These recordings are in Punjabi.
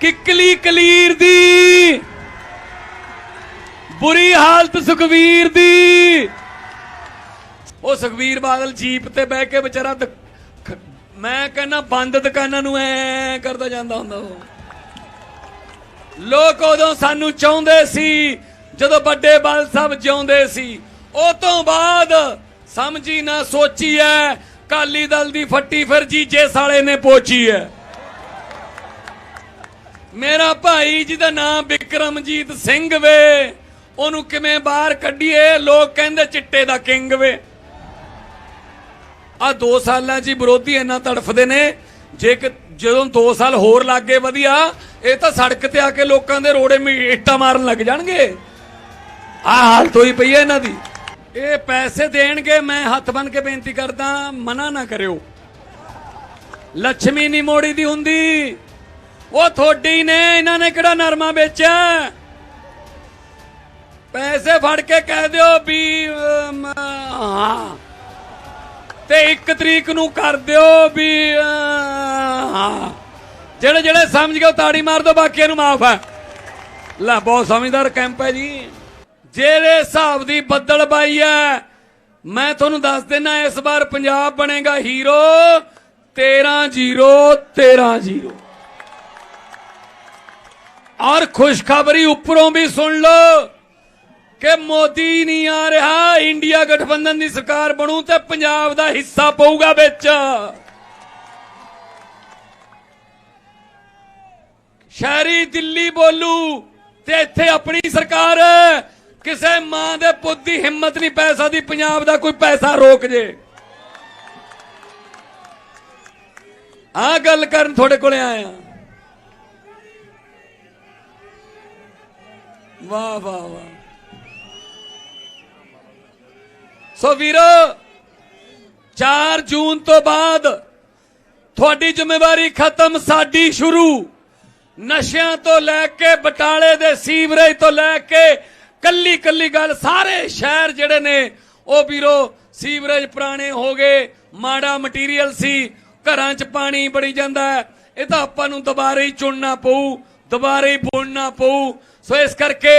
ਕਿਕਲੀ ਕਲੀਰ ਦੀ, ਬੁਰੀ ਹਾਲਤ ਸੁਖਵੀਰ ਦੀ। ਉਹ ਸੁਖਵੀਰ ਬਾਦਲ ਜੀਪ ਤੇ ਬਹਿ ਕੇ ਵਿਚਾਰਾ ਮੈਂ ਕਹਿੰਦਾ ਬੰਦ ਦੁਕਾਨਾਂ ਨੂੰ ਐ ਕਰਦਾ ਜਾਂਦਾ ਹੁੰਦਾ ਉਹ। ਲੋਕ ਉਦੋਂ ਸਾਨੂੰ ਚਾਹੁੰਦੇ ਸੀ, ਜਦੋਂ ਵੱਡੇ ਬਾਲ ਸਾਹਿਬ ਜਿਉਂਦੇ ਸੀ। ਉਹ ਤੋਂ ਬਾਅਦ ਸਮਝੀ ਨਾ ਸੋਚੀ ਐ ਕਾਲੀ ਦਲ ਦੀ ਫੱਟੀ ਫਿਰ ਜੀਜੇ ਸਾਲੇ ਨੇ ਪੋਚੀ ਐ। ਮੇਰਾ ਭਾਈ ਜਿਹਦਾ ਨਾਮ ਵਿਕਰਮਜੀਤ ਸਿੰਘ ਵੇ। ਉਹਨੂੰ ਕਿਵੇਂ ਬਾਹਰ ਕੱਢੀਏ? ਲੋਕ ਕਹਿੰਦੇ ਚਿੱਟੇ ਦਾ ਕਿੰਗ ਵੇ। ਆ 2 ਸਾਲਾਂ 'ਚ ਵਿਰੋਧੀ ਇੰਨਾ ਤੜਫਦੇ ਨੇ। ਜੇ ਜਦੋਂ 2 ਸਾਲ ਹੋਰ ਲੱਗੇ ਵਧੀਆ, ਇਹ ਤਾਂ ਸੜਕ ਤੇ ਆ ਕੇ ਲੋਕਾਂ ਦੇ ਰੋੜੇ ਇੱਟਾਂ ਮਾਰਨ ਲੱਗ ਜਾਣਗੇ। ਆ ਹਾਲਤ ਹੋਈ ਪਈ ਹੈ ਇਹਨਾਂ ਦੀ। ਇਹ ਪੈਸੇ ਦੇਣਗੇ, ਮੈਂ ਹੱਥ ਬੰਨ ਕੇ ਬੇਨਤੀ ਕਰਦਾ, ਮਨਾ ਨਾ ਕਰਿਓ। ਲక్ష్ਮੀ ਨਹੀਂ ਮੋੜੀ ਦੀ ਹੁੰਦੀ। ਉਹ ਥੋੜੀ ਨੇ ਇਹਨਾਂ ਨੇ ਕਿਹੜਾ ਨਰਮਾ ਵੇਚਿਆ? ਪੈਸੇ ਫੜ ਕੇ ਕਹਿ ਦਿਓ ਵੀ ਅਮ, ਹਾਂ। ਤੇ 1 ਤਰੀਕ ਨੂੰ ਕਰ ਦਿਓ ਵੀ ਹਾਂ। ਜਿਹੜੇ ਜਿਹੜੇ ਸਮਝ ਗਏ ਤਾੜੀ ਮਾਰ ਦਿਓ ਬਾਕੀਆਂ ਨੂੰ ਮਾਫ ਹੈ। ਲੈ ਬਹੁਤ ਸਮਝਦਾਰ ਕੈਂਪ ਹੈ ਜੀ। ਜਿਹੜੇ ਹਿਸਾਬ ਦੀ ਬੱਦਲ ਬਾਈ ਹੈ ਮੈਂ ਤੁਹਾਨੂੰ ਦੱਸ ਦਿੰਦਾ ਇਸ ਵਾਰ ਪੰਜਾਬ ਬਣੇਗਾ ਹੀਰੋ 13 0 13 0 ਔਰ ਖੁਸ਼ਖਬਰੀ ਉੱਪਰੋਂ ਵੀ ਸੁਣ ਲਓ ਕਿ ਮੋਦੀ ਨਹੀਂ ਆ ਰਿਹਾ, ਇੰਡੀਆ ਗਠਬੰਧਨ ਦੀ ਸਰਕਾਰ ਬਣੂ ਤੇ ਪੰਜਾਬ ਦਾ ਹਿੱਸਾ ਪਊਗਾ ਵਿੱਚ। ਸ਼ਹਿਰੀ ਦਿੱਲੀ ਬੋਲੂ ਤੇ ਇੱਥੇ ਆਪਣੀ ਸਰਕਾਰ, ਕਿਸੇ ਮਾਂ ਦੇ ਪੁੱਤ ਦੀ ਹਿੰਮਤ ਨਹੀਂ ਪੈ ਸਕਦੀ, ਪੰਜਾਬ ਦਾ ਕੋਈ ਪੈਸਾ ਰੋਕ ਜੇ। ਆ ਗੱਲ ਕਰਨ ਤੁਹਾਡੇ ਕੋਲੇ ਆਇਆ। ਵਾਹ ਵਾਹ ਵਾਹ। ਸੋ ਵੀਰੋ 4 ਜੂਨ ਤੋਂ ਬਾਅਦ ਤੁਹਾਡੀ ਜ਼ਿੰਮੇਵਾਰੀ ਖਤਮ, ਸਾਡੀ ਸ਼ੁਰੂ। ਨਸ਼ਿਆਂ ਤੋਂ ਲੈ ਕੇ, ਬਟਾਲੇ ਦੇ ਸੀਵਰੇਜ ਤੋਂ ਲੈ ਕੇ ਕੱਲੀ ਕੱਲੀ ਗੱਲ, ਸਾਰੇ ਸ਼ਹਿਰ ਜਿਹੜੇ ਨੇ, ਉਹ ਵੀਰੋ, ਸੀਵਰੇਜ ਪੁਰਾਣੇ ਹੋ ਗਏ, ਮਾੜਾ ਮਟੀਰੀਅਲ ਸੀ, ਘਰਾਂ 'ਚ ਪਾਣੀ ਬੜੀ ਜਾਂਦਾ ਇਹ ਤਾਂ ਆਪਾਂ ਨੂੰ ਦੁਬਾਰੇ ਹੀ ਚੁਣਨਾ ਪਊ, ਦੁਬਾਰੇ ਹੀ ਬੁਣਨਾ ਪਊ। ਸੋ ਇਸ ਕਰਕੇ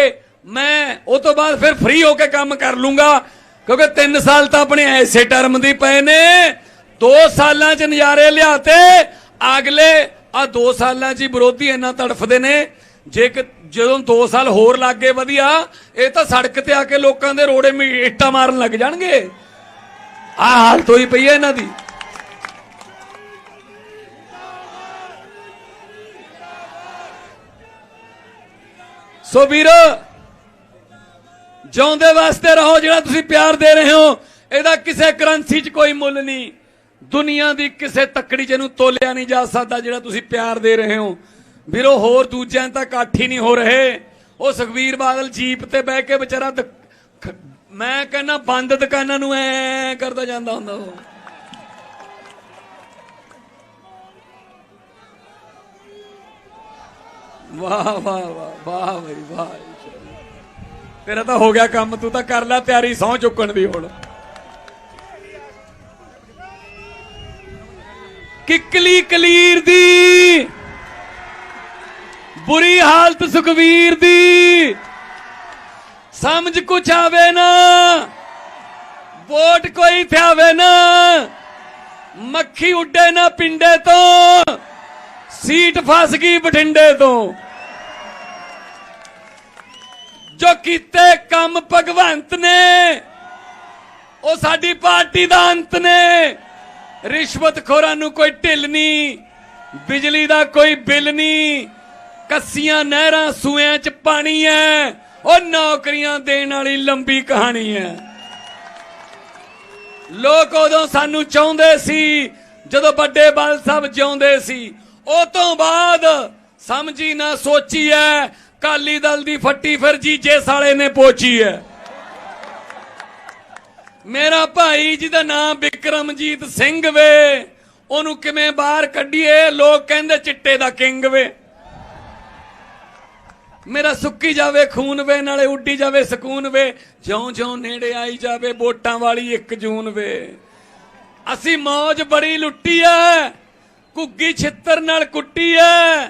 ਮੈਂ ਉਹ ਤੋਂ ਬਾਅਦ ਫਿਰ ਫ੍ਰੀ ਹੋ ਕੇ ਕੰਮ ਕਰ ਲੂੰਗਾ, ਕਿਉਂਕਿ 3 ਸਾਲ ਤਾਂ ਆਪਣੇ ਐਸੇ ਟਰਮ ਦੀ ਪਏ ਨੇ। 2 ਸਾਲਾਂ 'ਚ ਨਜ਼ਾਰੇ ਲਿਆਤੇ, ਅਗਲੇ ਆ 2 ਸਾਲਾਂ 'ਚ ਹੀ ਵਿਰੋਧੀ ਇੰਨਾ ਤੜਫਦੇ ਨੇ। ਜੇ ਜਦੋਂ 2 ਸਾਲ ਹੋਰ ਲੱਗੇ ਵਧੀਆ, ਇਹ ਤਾਂ ਸੜਕ ਤੇ ਆ ਕੇ ਲੋਕਾਂ ਦੇ ਰੋੜੇ ਮੀ ਇੱਟਾਂ ਮਾਰਨ ਲੱਗ ਜਾਣਗੇ। ਆ ਹਾਲਤ ਹੋਈ ਪਈ ਹੈ ਇਹਨਾਂ ਦੀ। ਸੋ ਵੀਰੋ, ਜਿਉਂਦੇ ਵਾਸਤੇ ਰਹੋ ਜਿਹੜਾ ਤੁਸੀਂ ਪਿਆਰ ਦੇ ਰਹੇ ਹੋ। ਇਹਦਾ ਕਿਸੇ ਕਰੰਸੀ 'ਚ ਕੋਈ ਮੁੱਲ ਨਹੀਂ। ਦੁਨੀਆ ਦੀ ਕਿਸੇ ਤੱਕੜੀ 'ਚ ਇਹਨੂੰ ਤੋਲਿਆ ਨਹੀਂ ਜਾ ਸਕਦਾ ਜਿਹੜਾ ਤੁਸੀਂ ਪਿਆਰ ਦੇ ਰਹੇ ਹੋ। ਵੀਰੋ, ਹੋਰ ਦੂਜਿਆਂ ਤਾਂ ਇਕੱਠ ਹੀ ਨਹੀਂ ਹੋ ਰਹੇ। ਉਹ ਸੁਖਵੀਰ ਬਾਦਲ ਜੀਪ ਤੇ ਬਹਿ ਕੇ ਵਿਚਾਰਾ ਮੈਂ ਕਹਿੰਦਾ, ਬੰਦ ਦੁਕਾਨਾਂ ਨੂੰ ਐ ਕਰਦਾ ਜਾਂਦਾ ਹੁੰਦਾ ਉਹ। ਵਾਹ ਵਾਹ ਵਾਹ ਵਾਹ ਬਈ, ਵਾਹ। ਤੇਰਾ ਤਾਂ ਹੋ ਗਿਆ ਕੰਮ, ਤੂੰ ਤਾਂ ਕਰ ਲੈ ਤਿਆਰੀ, ਸਹੁੰ ਚੁੱਕਣ ਦੀ ਹੁਣ। ਕਿੱਕਲੀ ਕਲੀਰ ਦੀ, ਬੁਰੀ ਹਾਲਤ ਸੁਖਵੀਰ ਦੀ, ਸਮਝ ਕੁਛ ਆਵੇ ਨਾ, ਵੋਟ ਕੋਈ ਥਿਆਵੇ ਨਾ, ਮੱਖੀ ਉੱਡੇ ਨਾ ਪਿੰਡੇ ਤੋਂ। ਸੀਟ ਫਸ ਗਈ ਬਠਿੰਡੇ ਤੋਂ। ਜੋ ਕੀਤੇ ਕੰਮ ਭਗਵੰਤ ਨੇ, ਉਹ ਸਾਡੀ ਪਾਰਟੀ ਦਾ ਅੰਤ ਨੇ। ਰਿਸ਼ਵਤਖੋਰਾਂ ਨੂੰ ਕੋਈ ਢਿੱਲ ਨਹੀਂ, ਬਿਜਲੀ ਦਾ ਕੋਈ ਬਿੱਲ ਨਹੀਂ। ਕੱਸੀਆਂ ਨਹਿਰਾਂ ਸੂਇਆਂ 'ਚ ਪਾਣੀ ਐ ਉਹ ਨੌਕਰੀਆਂ ਦੇਣ ਵਾਲੀ ਲੰਬੀ ਕਹਾਣੀ ਐ ਲੋਕ ਉਦੋਂ ਸਾਨੂੰ ਚਾਹੁੰਦੇ ਸੀ, ਜਦੋਂ ਵੱਡੇ ਬਾਲ ਸਾਹਿਬ ਜਿਉਂਦੇ ਸੀ ਉਹ ਤੋਂ ਬਾਅਦ ਸਮਝੀ ਨਾ ਸੋਚੀ ਐ ਕਾਲੀ ਦਲ ਦੀ ਫੱਟੀ ਫਿਰ ਜੀਜੇ ਸਾਲੇ ਨੇ ਪੋਚੀ ਐ ਮੇਰਾ ਭਾਈ ਜਿਹਦਾ ਨਾਮ ਵਿਕਰਮਜੀਤ ਸਿੰਘ ਵੇ, ਉਹਨੂੰ ਕਿਵੇਂ ਬਾਹਰ ਕੱਢੀਏ, ਲੋਕ ਕਹਿੰਦੇ ਚਿੱਟੇ ਦਾ ਕਿੰਗ ਵੇ। ਮੇਰਾ ਸੁੱਕੀ ਜਾਵੇ, ਖੂਨ ਵੇ, ਨਾਲੇ ਉੱਡੀ ਜਾਵੇ, ਸਕੂਨ ਵੇ। ਜਿਉਂ ਜਿਉਂ ਨੇੜੇ ਆਈ ਜਾਵੇ, ਵੋਟਾਂ ਵਾਲੀ 1 ਜੂਨ ਵੇ। ਅਸੀਂ ਮੌਜ ਬੜੀ ਲੁੱਟੀ ਐ ਘੁੱਗੀ ਛਿੱਤਰ ਨਾਲ ਕੁੱਟੀ ਐ।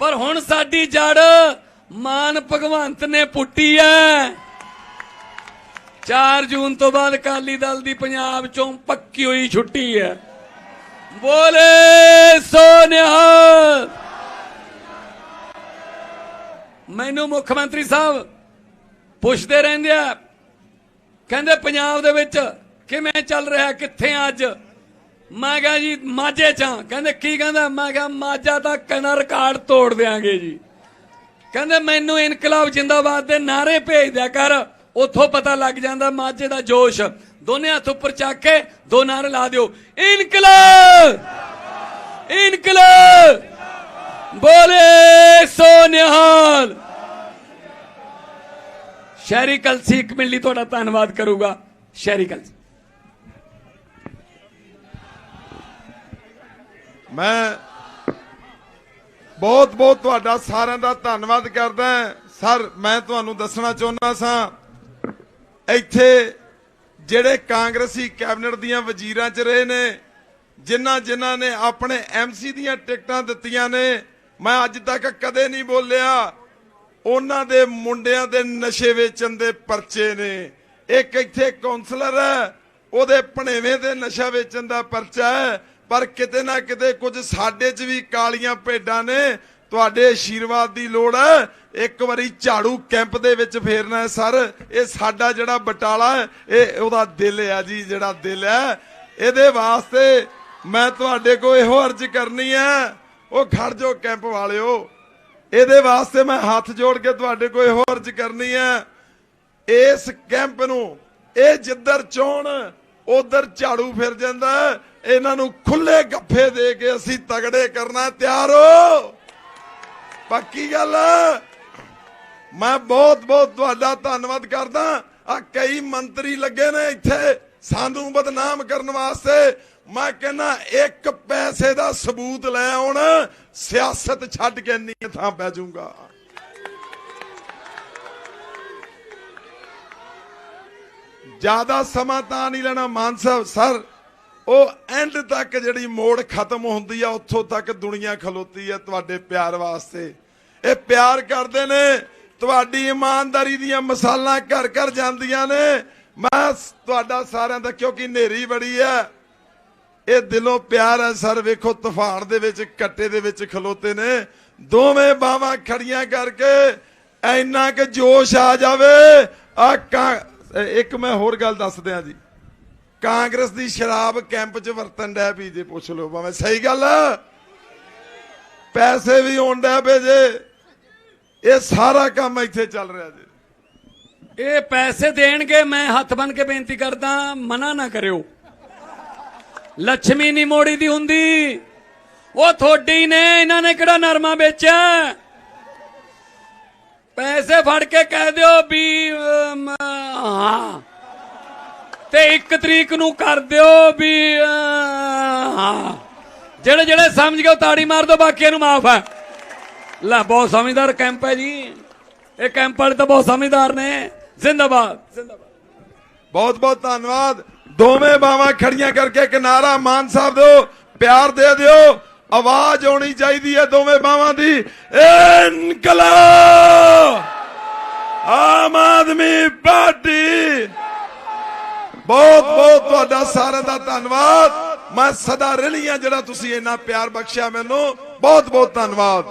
ਪਰ ਹੁਣ ਸਾਡੀ ਜੜ ਮਾਨ ਭਗਵੰਤ ਨੇ ਪੁੱਟੀ ਐ। 4 ਜੂਨ ਤੋਂ ਬਾਅਦ ਅਕਾਲੀ ਦਲ ਦੀ ਪੰਜਾਬ ਚੋਂ ਪੱਕੀ ਹੋਈ ਛੁੱਟੀ ਹੈ ਬੋਲੇ ਸੋਨਿਹਾਲ ਮੈਨੂੰ ਮੁੱਖ ਮੰਤਰੀ ਸਾਹਿਬ ਪੁੱਛਦੇ ਰਹਿੰਦੇ ਆ, ਕਹਿੰਦੇ ਪੰਜਾਬ ਦੇ ਵਿੱਚ ਕਿਵੇਂ ਚੱਲ ਰਿਹਾ, ਕਿੱਥੇ ਅੱਜ? ਮੈਂ ਕਿਹਾ ਜੀ, ਮਾਝੇ ਚ ਕਹਿੰਦੇ, ਕੀ ਕਹਿੰਦਾ? ਮੈਂ ਕਿਹਾ, ਮਾਝਾ ਤਾਂ ਕਣਾ ਰਿਕਾਰਡ ਤੋੜ ਦਿਆਂਗੇ ਜੀ। ਕਹਿੰਦੇ, ਮੈਨੂੰ ਇਨਕਲਾਬ ਜਿੰਦਾਬਾਦ ਦੇ ਨਾਰੇ ਭੇਜ ਦਿਆ ਕਰ। ਉੱਥੋਂ ਪਤਾ ਲੱਗ ਜਾਂਦਾ ਮਾਝੇ ਦਾ ਜੋਸ਼। ਦੋਨੇ ਹੱਥ ਉੱਪਰ ਚੱਕ ਕੇ ਦੋ ਨਾਰੇ ਲਾ ਦਿਓ। ਇਨਕਲਾਬ! ਇਨਕਲਾਬ! ਬੋਲੇ ਸੋ ਨਿਹਾਲ ਸ਼ਹਿਰੀ ਕਲਸੀ ਇੱਕ ਮਿੰਟ ਲਈ ਤੁਹਾਡਾ ਧੰਨਵਾਦ ਕਰੂਗਾ। ਸ਼ਹਿਰੀ ਕਲਸੀ। ਮੈਂ ਬਹੁਤ ਬਹੁਤ ਤੁਹਾਡਾ ਸਾਰਿਆਂ ਦਾ ਧੰਨਵਾਦ ਕਰਦਾ ਸਰ, ਮੈਂ ਤੁਹਾਨੂੰ ਦੱਸਣਾ ਚਾਹੁੰਦਾ ਸਾਂ, ਇੱਥੇ ਜਿਹੜੇ ਕਾਂਗਰਸੀ ਕੈਬਨਿਟ ਦੀਆਂ ਵਜ਼ੀਰਾਂ 'ਚ ਰਹੇ ਨੇ, ਜਿਨ੍ਹਾਂ ਜਿਨ੍ਹਾਂ ਨੇ ਆਪਣੇ ਐਮਸੀ ਦੀਆਂ ਟਿਕਟਾਂ ਦਿੱਤੀਆਂ ਨੇ, ਮੈਂ ਅੱਜ ਤੱਕ ਕਦੇ ਨਹੀਂ ਬੋਲਿਆ, ਉਹਨਾਂ ਦੇ ਮੁੰਡਿਆਂ ਦੇ ਨਸ਼ੇ ਵੇਚਣ ਦੇ ਪਰਚੇ ਨੇ। ਇੱਕ ਇੱਥੇ ਕਾਉਂਸਲਰ ਹੈ, ਉਹਦੇ ਭਣੇਵੇਂ ਦੇ ਨਸ਼ਾ ਵੇਚਣ ਦਾ ਪਰਚਾ ਹੈ ਪਰ ਕਿਤੇ ਨਾ ਕਿਤੇ ਕੁਝ ਸਾਡੇ 'ਚ ਵੀ ਕਾਲੀਆਂ ਭੇਡਾਂ ਨੇ, ਤੁਹਾਡੇ ਆਸ਼ੀਰਵਾਦ ਦੀ ਲੋੜ ਹੈ। ਇੱਕ ਵਾਰੀ ਝਾੜੂ ਕੈਂਪ ਦੇ ਵਿੱਚ ਫੇਰਨਾ ਹੈ ਸਰ। ਇਹ ਸਾਡਾ ਜਿਹੜਾ ਬਟਾਲਾ ਇਹ ਉਹਦਾ ਦਿਲ ਹੈ ਜੀ, ਜਿਹੜਾ ਦਿਲ ਹੈ। ਇਹਦੇ ਵਾਸਤੇ ਮੈਂ ਤੁਹਾਡੇ ਕੋਲ ਇਹੋ ਅਰਜ਼ ਕਰਨੀ ਹੈ, ਉਹ ਖੜ ਜੋ ਕੈਂਪ ਵਾਲਿਓ। ਇਹਦੇ ਵਾਸਤੇ ਮੈਂ ਹੱਥ ਜੋੜ ਕੇ ਤੁਹਾਡੇ ਕੋਲ ਇਹੋ ਅਰਜ਼ ਕਰਨੀ ਹੈ। ਇਸ ਕੈਂਪ ਨੂੰ ਇਹ ਜਿੱਧਰ ਚੋਣ ਉਧਰ ਝਾੜੂ ਫਿਰ ਜਾਂਦਾ ਇਹਨਾਂ ਨੂੰ ਖੁੱਲੇ ਗੱਫੇ ਦੇ ਕੇ ਅਸੀਂ ਤਗੜੇ ਕਰਨਾ ਤਿਆਰ ਹੋ। ਪੱਕੀ ਗੱਲ ਮੈਂ ਬਹੁਤ ਬਹੁਤ ਤੁਹਾਡਾ ਧੰਨਵਾਦ ਕਰਦਾ। ਆ ਕਈ ਮੰਤਰੀ ਲੱਗੇ ਨੇ ਇੱਥੇ ਸਾਨੂੰ ਬਦਨਾਮ ਕਰਨ ਵਾਸਤੇ। ਮੈਂ ਕਹਿੰਦਾ ਇੱਕ ਪੈਸੇ ਦਾ ਸਬੂਤ ਲੈ ਆਉਣ, ਸਿਆਸਤ ਛੱਡ ਕੇ ਨਹੀਂ ਥਾਂ ਪੈ ਜਾਊਗਾ। ਜ਼ਿਆਦਾ ਸਮਾਂ ਤਾਂ ਨਹੀਂ ਲੈਣਾ ਮਾਨ ਸਾਹਿਬ ਸਰ ਉਹ ਐਂਡ ਤੱਕ ਜਿਹੜੀ ਮੋੜ ਖਤਮ ਹੁੰਦੀ ਆ ਉੱਥੋਂ ਤੱਕ ਦੁਨੀਆ ਖਲੋਤੀ ਆ ਤੁਹਾਡੇ ਪਿਆਰ ਵਾਸਤੇ ਇਹ ਪਿਆਰ ਕਰਦੇ ਨੇ ਤੁਹਾਡੀ ਇਮਾਨਦਾਰੀ ਦੀਆਂ ਮਿਸਾਲਾਂ ਘਰ ਘਰ ਜਾਂਦੀਆਂ ਨੇ ਮੈਂ ਤੁਹਾਡਾ ਸਾਰਿਆਂ ਦਾ ਕਿਉਂਕਿ ਨੇਰੀ ਬੜੀ ਆ ਇਹ ਦਿਲੋਂ ਪਿਆਰ ਹੈ ਸਰ ਵੇਖੋ ਤੂਫਾਨ ਦੇ ਵਿੱਚ ਕੱਟੇ ਦੇ ਵਿੱਚ ਖਲੋਤੇ ਨੇ ਦੋਵੇਂ ਬਾਹਾਂ ਖੜੀਆਂ ਕਰਕੇ ਇੰਨਾ ਕਿ ਜੋਸ਼ ਆ ਜਾਵੇ ਆ ਇੱਕ ਮੈਂ ਹੋਰ ਗੱਲ ਦੱਸ ਦਿਆਂ ਜੀ। ਕਾਂਗਰਸ ਦੀ ਸ਼ਰਾਬ ਕੈਂਪ 'ਚ ਵਰਤਨ ਡੈ ਪੀ ਜੇ, ਪੁੱਛ ਲਓ ਭਾਵੇਂ ਸਹੀ ਗੱਲ ਪੈਸੇ ਵੀ ਹੋਣ ਪਏ ਜੇ। ਇਹ ਸਾਰਾ ਕੰਮ ਇੱਥੇ ਚੱਲ ਰਿਹਾ ਜੀ। ਇਹ ਪੈਸੇ ਦੇਣਗੇ, ਮੈਂ ਹੱਥ ਬਨ ਕੇ ਬੇਨਤੀ ਕਰਦਾ, ਮਨਾ ਨਾ ਕਰਿਓ। ਲక్ష్ਮੀ ਨਹੀਂ ਮੋੜੀ ਦੀ ਹੁੰਦੀ। ਉਹ ਥੋੜੀ ਨੇ, ਇਹਨਾਂ ਨੇ ਕਿਹੜਾ ਨਰਮਾ ਵੇਚਿਆ? ਪੈਸੇ ਫੜ ਕੇ ਕਹਿ ਦਿਓ ਵੀ ਹਾਂ। ਤੇ ਇੱਕ ਤਰੀਕ ਨੂੰ ਕਰ ਦਿਓ ਵੀ ਹਾਂ। ਜਿਹੜੇ ਜਿਹੜੇ ਸਮਝ ਗਏ ਤਾੜੀ ਮਾਰ ਦਿਓ ਬਾਕੀਆਂ ਨੂੰ ਮਾਫ ਹੈ। ਲੈ, ਬਹੁਤ ਸਮਝਦਾਰ ਕੈਂਪ ਹੈ ਜੀ। ਇਹ ਕੈਂਪ ਵਾਲੇ ਤਾਂ ਬਹੁਤ ਸਮਝਦਾਰ ਨੇ। ਜ਼ਿੰਦਾਬਾਦ ਜ਼ਿੰਦਾਬਾਦ। ਬਹੁਤ ਬਹੁਤ ਧੰਨਵਾਦ। ਦੋਵੇਂ ਬਾਹਾਂ ਖੜੀਆਂ ਕਰਕੇ ਕਿਨਾਰਾ ਮਾਨ ਸਾਹਿਬ ਦਿਓ, ਪਿਆਰ ਦੇ ਦਿਓ। ਆਵਾਜ਼ ਆਉਣੀ ਚਾਹੀਦੀ ਹੈ ਦੋਵੇਂ ਬਾਹਾਂ ਦੀ। ਇਨਕਲਾਬ! ਆਮ ਆਦਮੀ ਪਾਰਟੀ! ਬਹੁਤ ਬਹੁਤ ਤੁਹਾਡਾ ਸਾਰਿਆਂ ਦਾ ਧੰਨਵਾਦ। ਮੈਂ ਸਦਾ ਰਲੀਆਂ ਜਿਹੜਾ ਤੁਸੀਂ ਇੰਨਾ ਪਿਆਰ ਬਖਸ਼ਿਆ ਮੈਨੂੰ। ਬਹੁਤ ਬਹੁਤ ਧੰਨਵਾਦ।